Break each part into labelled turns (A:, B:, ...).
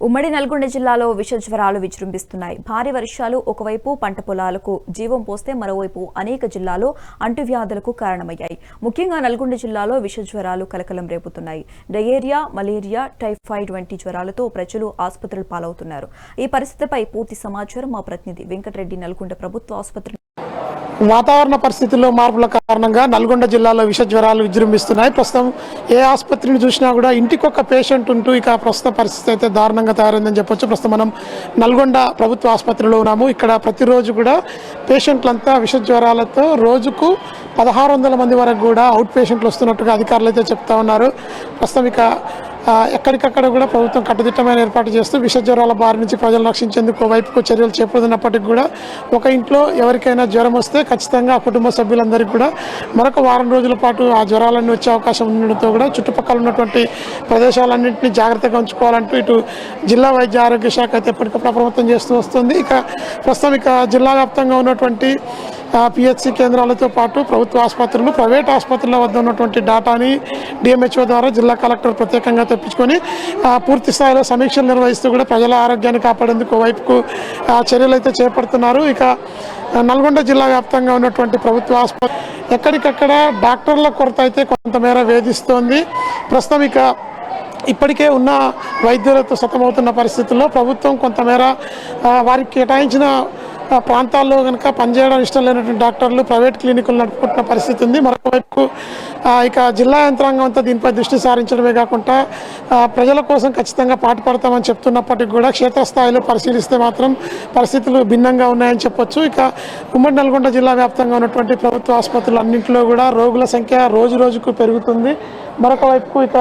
A: ఉమ్మడి నల్గొండ జిల్లాలో విష జ్వరాలు విజృంభిస్తున్నాయి. భారీ వర్షాలు ఒకవైపు పంట పొలాలకు జీవం పోస్తే మరోవైపు అనేక జిల్లాలో అంటువ్యాధులకు కారణమయ్యాయి. ముఖ్యంగా నల్గొండ జిల్లాలో విష జ్వరాలు కలకలం రేపుతున్నాయి. డయేరియా మలేరియా టైఫాయిడ్ వంటి జ్వరాలతో ప్రజలు ఆసుపత్రులు పాలవుతున్నారు. ఈ పరిస్థితిపై పూర్తి సమాచారం మా ప్రతినిధి వెంకటరెడ్డి నల్గొండ ప్రభుత్వ ఆసుపత్రి
B: వాతావరణ పరిస్థితుల్లో మార్పుల కారణంగా నల్గొండ జిల్లాలో విష జ్వరాలు విజృంభిస్తున్నాయి. ప్రస్తుతం ఏ ఆసుపత్రిని చూసినా కూడా ఇంటికొక పేషెంట్ ఉంటూ ఇక ప్రస్తుత పరిస్థితి అయితే దారుణంగా తయారైందని చెప్పొచ్చు. ప్రస్తుతం మనం నల్గొండ ప్రభుత్వ ఆసుపత్రిలో ఉన్నాము. ఇక్కడ ప్రతిరోజు కూడా పేషెంట్లంతా విష జ్వరాలతో రోజుకు పదహారు వందల మంది వరకు కూడా అవుట్ పేషెంట్లు వస్తున్నట్టుగా అధికారులు అయితే చెప్తా ఉన్నారు. ప్రస్తుతం ఇక ఎక్కడికక్కడ కూడా ప్రభుత్వం కట్టుదిట్టమైన ఏర్పాటు చేస్తూ విష జ్వరాల బారి నుంచి ప్రజలను రక్షించేందుకు వైపుకు చర్యలు చేపడుతున్నప్పటికీ కూడా ఒక ఇంట్లో ఎవరికైనా జ్వరం వస్తే ఖచ్చితంగా ఆ కుటుంబ సభ్యులందరికీ కూడా మరొక వారం రోజుల పాటు ఆ జ్వరాలన్నీ వచ్చే అవకాశం ఉండడంతో కూడా చుట్టుపక్కల ఉన్నటువంటి ప్రదేశాలన్నింటినీ జాగ్రత్తగా ఉంచుకోవాలంటూ ఇటు జిల్లా వైద్య ఆరోగ్య శాఖ అయితే ఎప్పటికప్పుడు అప్రమత్తం చేస్తూ వస్తుంది. ఇక ప్రస్తుతం ఇక జిల్లా వ్యాప్తంగా ఉన్నటువంటి పిహెచ్సి కేంద్రాలతో పాటు ప్రభుత్వ ఆసుపత్రులు ప్రైవేట్ ఆసుపత్రుల వద్ద ఉన్నటువంటి డేటాని డిఎంహెచ్ఓ ద్వారా జిల్లా కలెక్టర్ ప్రత్యేకంగా తెప్పించుకొని ఆ, పూర్తి స్థాయిలో సమీక్షలు నిర్వహిస్తూ కూడా ప్రజల ఆరోగ్యాన్ని కాపాడేందుకు వైపుకు ఆ, చర్యలు అయితే చేపడుతున్నారు. ఇక నల్గొండ జిల్లా వ్యాప్తంగా ఉన్నటువంటి ప్రభుత్వ ఆసుపత్రి ఎక్కడికక్కడ డాక్టర్ల కొరత అయితే కొంతమేర వేధిస్తోంది. ప్రస్తుతం ఇక ఇప్పటికే ఉన్న వైద్యులతో సతమవుతున్న పరిస్థితుల్లో ప్రభుత్వం కొంతమేర వారికి కేటాయించిన ప్రాంతాల్లో కనుక పనిచేయడం ఇష్టం లేనటువంటి డాక్టర్లు ప్రైవేట్ క్లినిక్లు నడుపుకుంటున్న పరిస్థితి ఉంది. మరొక వైపు ఇక జిల్లా యంత్రాంగం అంతా దీనిపై దృష్టి సారించడమే కాకుండా ప్రజల కోసం ఖచ్చితంగా పాటుపడతామని చెప్తున్నప్పటికీ కూడా క్షేత్రస్థాయిలో పరిశీలిస్తే మాత్రం పరిస్థితులు భిన్నంగా ఉన్నాయని చెప్పొచ్చు. ఇక ఉమ్మడి నల్గొండ జిల్లా వ్యాప్తంగా ఉన్నటువంటి ప్రభుత్వ ఆసుపత్రులు అన్నింటిలో కూడా రోగుల సంఖ్య రోజు రోజుకు పెరుగుతుంది. మరొక వైపు ఇక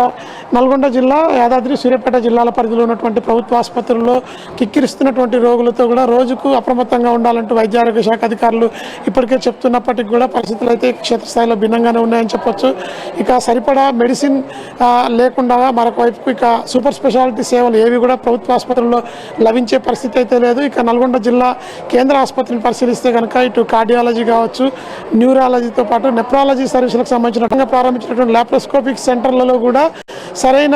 B: నల్గొండ జిల్లా యాదాద్రి సూర్యాపేట జిల్లాల పరిధిలో ఉన్నటువంటి ప్రభుత్వ ఆసుపత్రుల్లో కిక్కిరిస్తున్నటువంటి రోగులతో కూడా రోజుకు అప్రమత్తంగా ఉండాలంటూ వైద్య ఆరోగ్య శాఖ అధికారులు ఇప్పటికే చెప్తున్నప్పటికీ కూడా పరిస్థితులు అయితే క్షేత్రస్థాయిలో భిన్నంగానే ఉన్నాయని చెప్పొచ్చు. ఇక సరిపడా మెడిసిన్ లేకుండా మరొక వైపు ఇక సూపర్ స్పెషాలిటీ సేవలు ఏవి కూడా ప్రభుత్వ ఆసుపత్రుల్లో లభించే పరిస్థితి అయితే లేదు. ఇక నల్గొండ జిల్లా కేంద్ర ఆసుపత్రిని పరిశీలిస్తే కనుక ఇటు కార్డియాలజీ కావచ్చు న్యూరాలజీతో పాటు నెప్రాలజీ సర్వీసులకు సంబంధించిన ప్రారంభించినటువంటి లాప్రోస్కోపిక్ సెంటర్లలో కూడా సరైన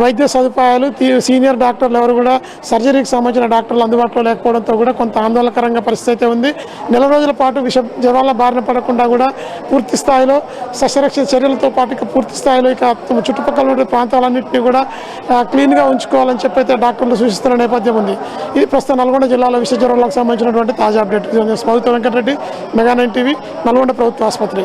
B: వైద్య సదుపాయాలు సీనియర్ డాక్టర్లు ఎవరు కూడా సర్జరీకి సంబంధించిన డాక్టర్లు అందుబాటులో లేకపోవడంతో కూడా కొంత ఆందోళనకరంగా పరిస్థితి అయితే ఉంది. నెల రోజుల పాటు విష జ్వరాల బారిన పడకుండా కూడా పూర్తి స్థాయిలో సస్యరక్షణ చర్యలతో పాటు ఇక పూర్తి స్థాయిలో ఇక తమ చుట్టుపక్కల ఉన్న ప్రాంతాలన్నింటినీ కూడా క్లీన్గా ఉంచుకోవాలని చెప్పి అయితే డాక్టర్లు సూచిస్తున్న నేపథ్యం ఉంది. ఇది ప్రస్తుతం నల్గొండ జిల్లాలో విష జ్వరాలకు సంబంధించినటువంటి తాజా update. స్మౌత Venkatareddy mega nine TV Nalgonda ప్రభుత్వ ఆసుపత్రి.